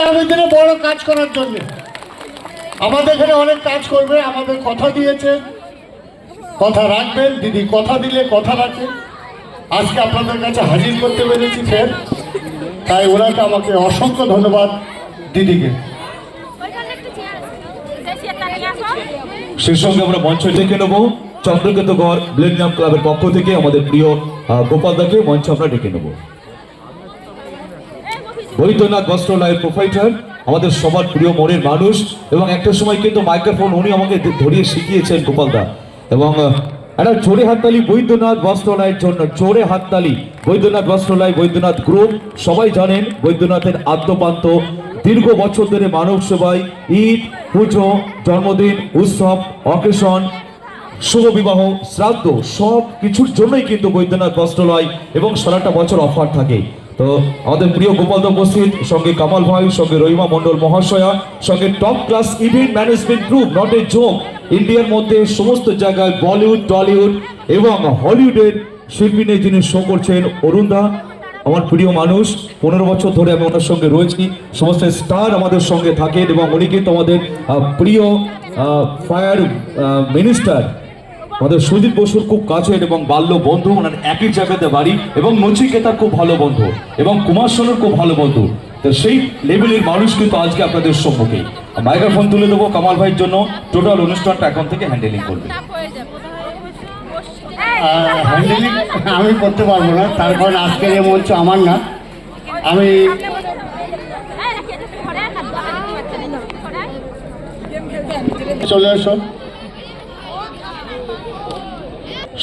আগামী দিনে বড় কাজ করার জন্য। আমাদের এখানে অনেক কাজ করবে, আমাদের কথা দিয়েছে, কথা রাখবেন, দিদি কথা দিলে কথা রাখে। আজকে আপনাদের কাছে হাজির করতে পেরেছি ফের, তাই ওনাকে আমাকে অসংখ্য ধন্যবাদ দিদিকে। সেই সঙ্গে আমরা মঞ্চ ডেকে নেব। চন্দ্রকেতু গড় মিলেনিয়াম ক্লাবের পক্ষ থেকে আমাদের প্রিয় গোপাল দাকে মঞ্চ আমরা ডেকে নেব। বৈদ্যনাথ বস্ত্রালয়ের প্রোফাইটার আমাদের সবার প্রিয় মনের মানুষ, এবং একটা সময় কিন্তু মাইক্রোফোন উনি আমাকে ধরিয়ে শিখিয়েছেন গোপাল দা। এবং একটা জোরে হাততালি বৈদ্যনাথ বস্ত্রালয়ের জন্য, জোরে হাততালি। বৈদ্যনাথ বস্ত্রালয়, বৈদ্যনাথ গ্রুপ, সবাই জানেন বৈদ্যনাথের আদ্যপান্ত। দীর্ঘ বছর ধরে মানব সেবায়, ঈদ, পুজো, জন্মদিন, উৎসব, অকেশন, শুভ বিবাহ, শ্রাদ্ধ, সব কিছুর জন্যই কিন্তু বৈদ্যনাথ বস্ত্রালয় এবং সারাটা বছর অফার থাকে। তো আমাদের প্রিয় গোপাল দা উপস্থিত, সঙ্গে কামাল ভাই, সঙ্গে রহিমা মন্ডল মহাশয়া, সঙ্গে top class event management group not a joke ইন্ডিয়ার মধ্যে সমস্ত জায়গায় বলিউড টলিউড এবং হলিউডের শিল্পী নিয়ে যিনি শো করছেন, অরুণ দা, আমার প্রিয় মানুষ, পনেরো বছর ধরে আমি ওনার সঙ্গে রয়েছি, সমস্ত স্টার আমাদের সঙ্গে থাকেন এবং উনি কিন্তু আমাদের প্রিয় ফায়ার মিনিস্টার আমাদের সুজিত বসুর খুব কাছের এবং বাল্য বন্ধু ওনার একই জায়গাতে বাড়ি এবং নচিকেতার খুব ভালো বন্ধু এবং কুমার সোনুর খুব ভালো বন্ধু। তো সেই লেভেলের মানুষ কিন্তু আজকে আপনাদের সম্মুখে। মাইক্রোফোন তুলে দেবো কামাল ভাইয়ের জন্য। টোটাল অনুষ্ঠানটা এখন থেকে হ্যান্ডেলিং করবে। হয়ে হ্যান্ডেলিং আমি করতে পারব না। তার কারণ আজকের এই মঞ্চ আমার না। আমি চলে এসো।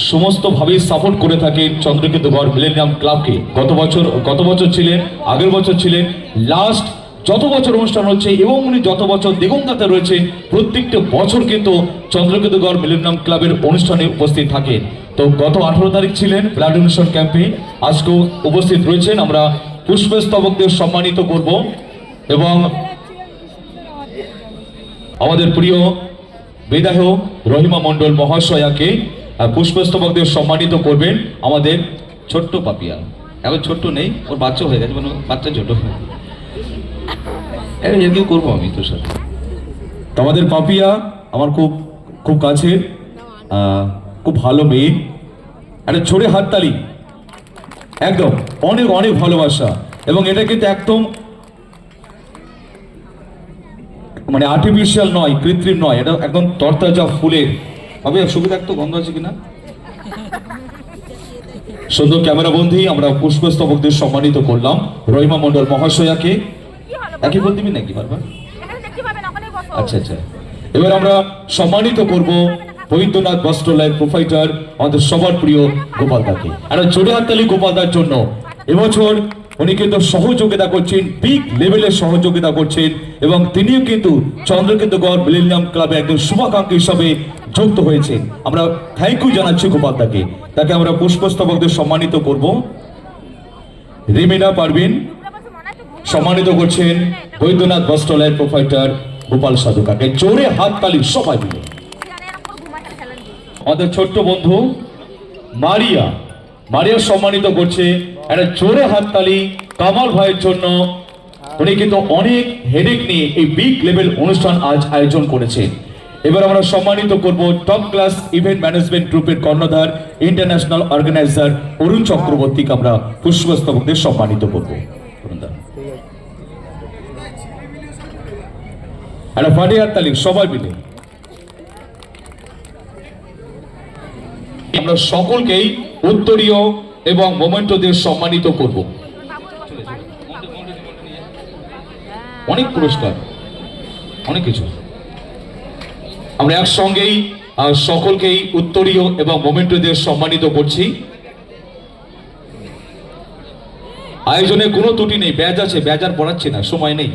সমস্তভাবে সাপোর্ট করে থাকে চন্দ্রকেতু গড় মিলেনিয়াম ক্লাবকে গত বছর গত বছর ছিলেন, আগের বছর ছিলেন লাস্ট যত বছর অনুষ্ঠান হচ্ছে এবং উনি যত বছর দিগন্তাতে রয়েছেন, প্রত্যেকটা বছর কিন্তু চন্দ্রকেতু গড় মিলেনিয়াম ক্লাবের অনুষ্ঠানে উপস্থিত থাকেন। তো গত আঠারো তারিখ ছিলেন ব্লাড ডোনেশন ক্যাম্পে আজকেও উপস্থিত রয়েছেন, আমরা পুষ্পস্তবকদের সম্মানিত করব এবং আমাদের প্রিয় বিধায়ক রহিমা মণ্ডল মহাশয়াকে আহ, পুষ্পস্তবকদের সম্মানিত করবেন আমাদের ছোট্ট পাপিয়া। এখন ছোট্ট নেই ওর বাচ্চা হয়ে গেছে মানে বাচ্চা ছোট। এরকম করব আমি তো তো আমাদের পাপিয়া আমার খুব খুব আহ, খুব ভালো মেয়ে। একটা ছোড়ে হাততালি। একদম অনেক অনেক ভালোবাসা। এবং এটা কিন্তু একদম মানে আর্টিফিশিয়াল নয়, কৃত্রিম নয়, এটা একদম তরতাজা ফুলের। হবে সুবিধা একটু গন্ধ আছে কিনা? সুন্দর ক্যামেরা বন্ধি, আমরা পুষ্পস্তবকদের সম্মানিত করলাম। রহিমা মণ্ডল মহাশয়াকে। একই বল দিবি নাকি বারবার? আচ্ছা আচ্ছা। এবার আমরা সম্মানিত করব বৈদ্যনাথ বস্ত্রালয়ের প্রোফাইটার, আমাদের সবার প্রিয় গোপাল দাকে। একটা জোরে হাততালি গোপাল দার জন্য। এবছর উনি কিন্তু সহযোগিতা করছেন বিগ লেভেলের সহযোগিতা করছেন, এবং তিনিও কিন্তু চন্দ্রকেতু গড় মিলেনিয়াম ক্লাবে একজন শুভাকাঙ্ক্ষী হিসাবে যুক্ত হয়েছেন। আমরা থ্যাংক ইউ জানাচ্ছি গোপাল দাকে। তাকে আমরা পুষ্পস্তবকদের সম্মানিত করব। রিমিনা পারবিন সম্মানিত করছেন বৈদ্যনাথ বস্ত্রালয়ের প্রোফাইটার গোপাল সাধুকাকে। জোরে হাত তালি সবাই মিলে। আমাদের ছোট্ট বন্ধু মারিয়া। মারিয়া সম্মানিত করছে একটা জোরে হাততালি কামাল ভাইয়ের জন্য। উনি কিন্তু অনেক হেডেক নিয়ে এই বিগ লেভেল অনুষ্ঠান আজ আয়োজন করেছেন। এবার আমরা সম্মানিত করব টপ ক্লাস ইভেন্ট ম্যানেজমেন্ট গ্রুপের কর্ণধার ইন্টারন্যাশনাল অর্গানাইজার অরুণ চক্রবর্তীকে আমরা পুষ্পস্তবকদের সম্মানিত করব। একটা ফাটি হাততালি, সবাই মিলে। আমরা সকলকেই উত্তরীয় এবং মোমেন্টো দিয়ে সম্মানিত করব। অনেক পুরস্কার, অনেক কিছু। আমরা একসঙ্গেই সকলকেই উত্তরীয় এবং মোমেন্টো দিয়ে সম্মানিত করছি। আয়োজনে কোনো ত্রুটি নেই, ব্যাজ আছে, ব্যাজ আর পড়াচ্ছি না, সময় নেই।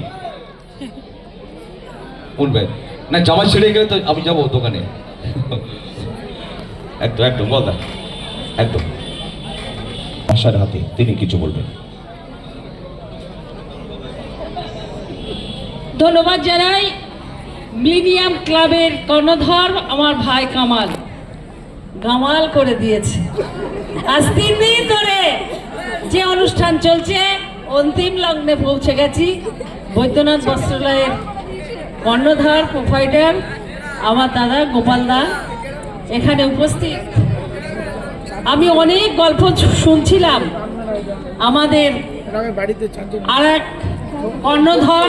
কোন ব্যাজ? না, জামা ছেড়ে গেলে তো আমি যাব দোকানে। একদম একদম, বল একদম। আশার হাতে তিনি কিছু বলবেন। ধন্যবাদ জানাই মিডিয়াম ক্লাবের কর্ণধর আমার ভাই কামাল। গামাল করে দিয়েছে। আজ তিন দিন ধরে যে অনুষ্ঠান চলছে, অন্তিম লগ্নে পৌঁছে গেছি। বৈদ্যনাথ বস্ত্রালয়ের কর্ণধার, প্রোভাইডার, আমার দাদা গোপাল দা। এখানে উপস্থিত আমি অনেক গল্প শুনছিলাম। আমাদের আর এক কর্ণধর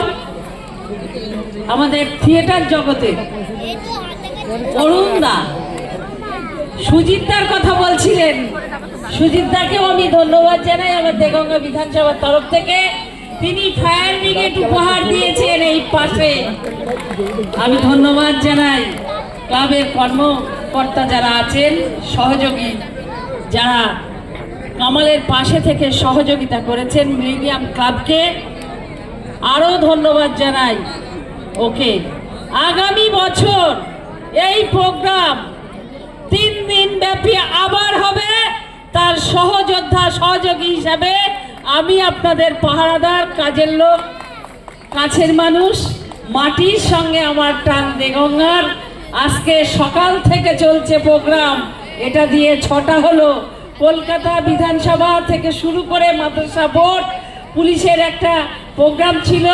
আমাদের থিয়েটার জগতে। অরুণদা। সুজিতদার কথা বলছিলেন। সুজিতদাকেও আমি ধন্যবাদ জানাই আমার দেগঙ্গা বিধানসভার তরফ থেকে। তিনি ফায়ার ব্রিগেড উপহার দিয়েছেন এই পাশে। আমি ধন্যবাদ জানাই। ক্লাবের কর্মকর্তা যারা আছেন, সহযোগী। যারা কামালের পাশে থেকে সহযোগিতা করেছেন মিলিনিয়াম ক্লাবকে আরও ধন্যবাদ জানাই ওকে। আগামী বছর এই প্রোগ্রাম তিন দিন ব্যাপী আবার হবে। তার সহযোদ্ধা সহযোগী হিসাবে আমি আপনাদের পাহারাদার, কাজের লোক, কাছের মানুষ, মাটির সঙ্গে আমার টান দেগঙ্গার আজকে সকাল থেকে চলছে প্রোগ্রাম। এটা দিয়ে ছটা হলো কলকাতা বিধানসভা থেকে শুরু করে মাদ্রাসা বোর্ড। পুলিশের একটা প্রোগ্রাম ছিল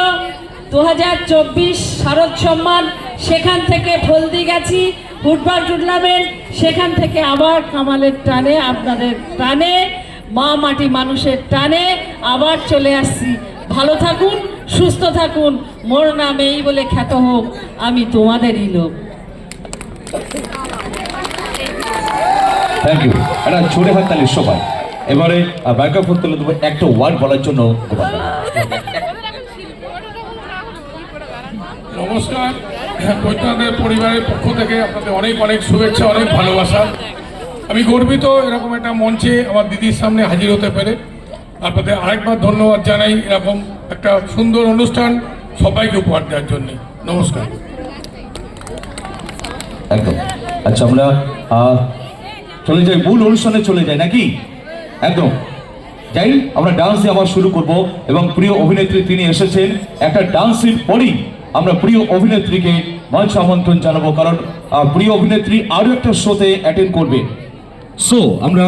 দু হাজার চব্বিশ শারদ সম্মান। সেখান থেকে ফলদি গেছি ফুটবল টুর্নামেন্ট, সেখান থেকে আবার কামালের টানে আপনাদের টানে, মা মাটি মানুষের টানে, আবার চলে আসছি। ভালো থাকুন, সুস্থ থাকুন, মোর নাম এই বলে খ্যাত হোক, আমি তোমাদেরই লোক। থ্যাংক ইউ একটা জোরে হাত তালি সবাই। এবারে মাইক্রোফোন তুলে দেবো একটা ওয়ার্ড বলার জন্য গোপাল। নমস্কার। বৈদ্যনাথের পরিবারের পক্ষ থেকে আপনাদের অনেক অনেক শুভেচ্ছা অনেক ভালোবাসা। আমি গর্বিত এরকম একটা মঞ্চে আমার দিদির সামনে হাজির হতে পেরে। আপনাদের আরেকবার ধন্যবাদ জানাই এরকম একটা সুন্দর অনুষ্ঠান সবাইকে উপহার দেওয়ার জন্য। নমস্কার। একদম। আচ্ছা আমরা চলে যাই মূল অনুষ্ঠানে চলে যাই নাকি? একদম। যাই আমরা ডান্স দিয়ে আবার শুরু করব এবং প্রিয় অভিনেত্রী তিনি এসেছেন। একটা ডান্সের পরেই আমরা প্রিয় অভিনেত্রীকে মঞ্চ আমন্ত্রণ জানাব, কারণ প্রিয় অভিনেত্রী আরও একটা শোতে অ্যাটেন্ড করবে। সো আমরা